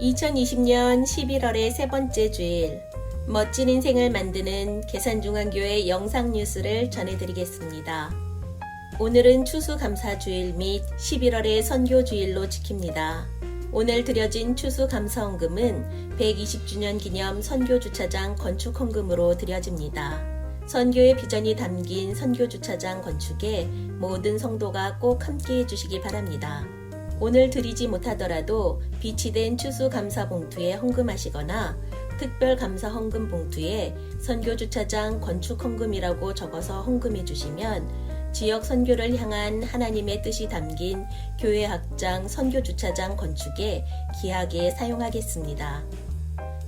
2020년 11월의 세 번째 주일, 멋진 인생을 만드는 계산중앙교회 영상 뉴스를 전해드리겠습니다. 오늘은 추수감사주일 및 11월의 선교주일로 지킵니다. 오늘 드려진 추수감사헌금은 120주년 기념 선교주차장 건축헌금으로 드려집니다. 선교의 비전이 담긴 선교주차장 건축에 모든 성도가 꼭 함께 해 주시기 바랍니다. 오늘 드리지 못하더라도 비치된 추수 감사 봉투에 헌금하시거나 특별 감사 헌금 봉투에 선교 주차장 건축 헌금이라고 적어서 헌금해 주시면 지역 선교를 향한 하나님의 뜻이 담긴 교회 확장 선교 주차장 건축에 귀하게 사용하겠습니다.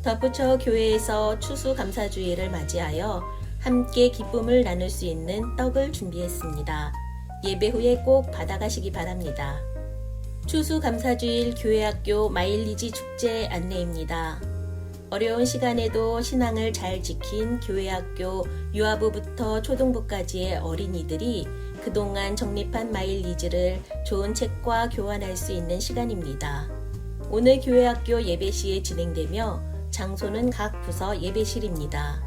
덧붙여 교회에서 추수 감사주의를 맞이하여 함께 기쁨을 나눌 수 있는 떡을 준비했습니다. 예배 후에 꼭 받아가시기 바랍니다. 추수감사주일 교회학교 마일리지 축제 안내입니다. 어려운 시간에도 신앙을 잘 지킨 교회학교 유아부부터 초등부까지의 어린이들이 그동안 적립한 마일리지를 좋은 책과 교환할 수 있는 시간입니다. 오늘 교회학교 예배 시에 진행되며 장소는 각 부서 예배실입니다.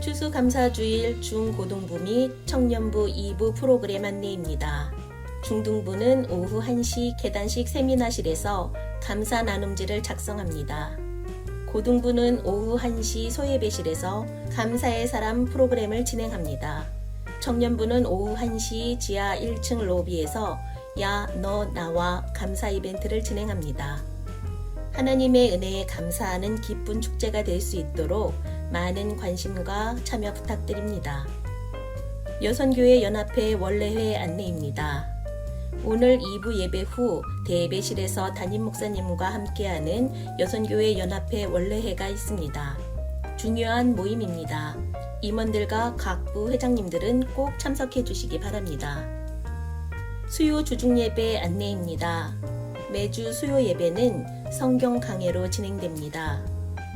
추수감사주일 중고등부 및 청년부 2부 프로그램 안내입니다. 중등부는 오후 1시 계단식 세미나실에서 감사 나눔지를 작성합니다. 고등부는 오후 1시 소예배실에서 감사의 사람 프로그램을 진행합니다. 청년부는 오후 1시 지하 1층 로비에서 야, 너, 나와 감사 이벤트를 진행합니다. 하나님의 은혜에 감사하는 기쁜 축제가 될 수 있도록 많은 관심과 참여 부탁드립니다. 여선교회 연합회 원래회 안내입니다. 오늘 2부 예배 후 대예배실에서 담임 목사님과 함께하는 여선교회 연합회 원래회가 있습니다. 중요한 모임입니다. 임원들과 각 부 회장님들은 꼭 참석해 주시기 바랍니다. 수요 주중 예배 안내입니다. 매주 수요 예배는 성경 강해로 진행됩니다.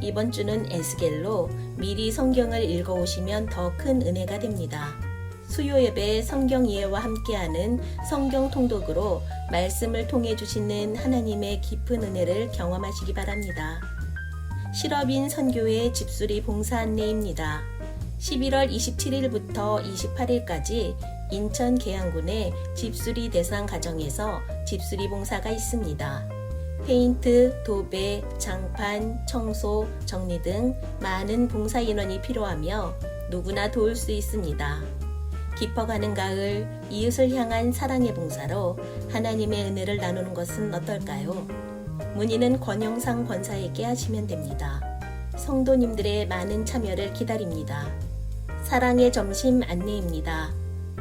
이번 주는 에스겔로 미리 성경을 읽어 오시면 더 큰 은혜가 됩니다. 수요 예배 성경 이해와 함께하는 성경 통독으로 말씀을 통해 주시는 하나님의 깊은 은혜를 경험하시기 바랍니다. 실업인 선교회 집수리 봉사 안내입니다. 11월 27일부터 28일까지 인천 계양군의 집수리 대상 가정에서 집수리 봉사가 있습니다. 페인트, 도배, 장판, 청소, 정리 등 많은 봉사 인원이 필요하며 누구나 도울 수 있습니다. 깊어가는 가을, 이웃을 향한 사랑의 봉사로 하나님의 은혜를 나누는 것은 어떨까요? 문의는 권영상 권사에게 하시면 됩니다. 성도님들의 많은 참여를 기다립니다. 사랑의 점심 안내입니다.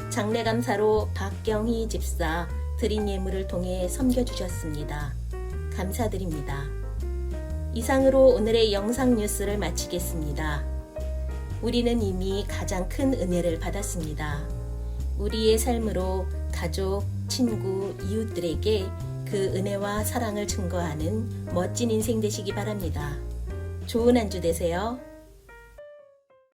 장례 감사로 박경희 집사 드린 예물을 통해 섬겨주셨습니다. 감사드립니다. 이상으로 오늘의 영상 뉴스를 마치겠습니다. 우리는 이미 가장 큰 은혜를 받았습니다. 우리의 삶으로 가족, 친구, 이웃들에게 그 은혜와 사랑을 증거하는 멋진 인생 되시기 바랍니다. 좋은 한 주 되세요.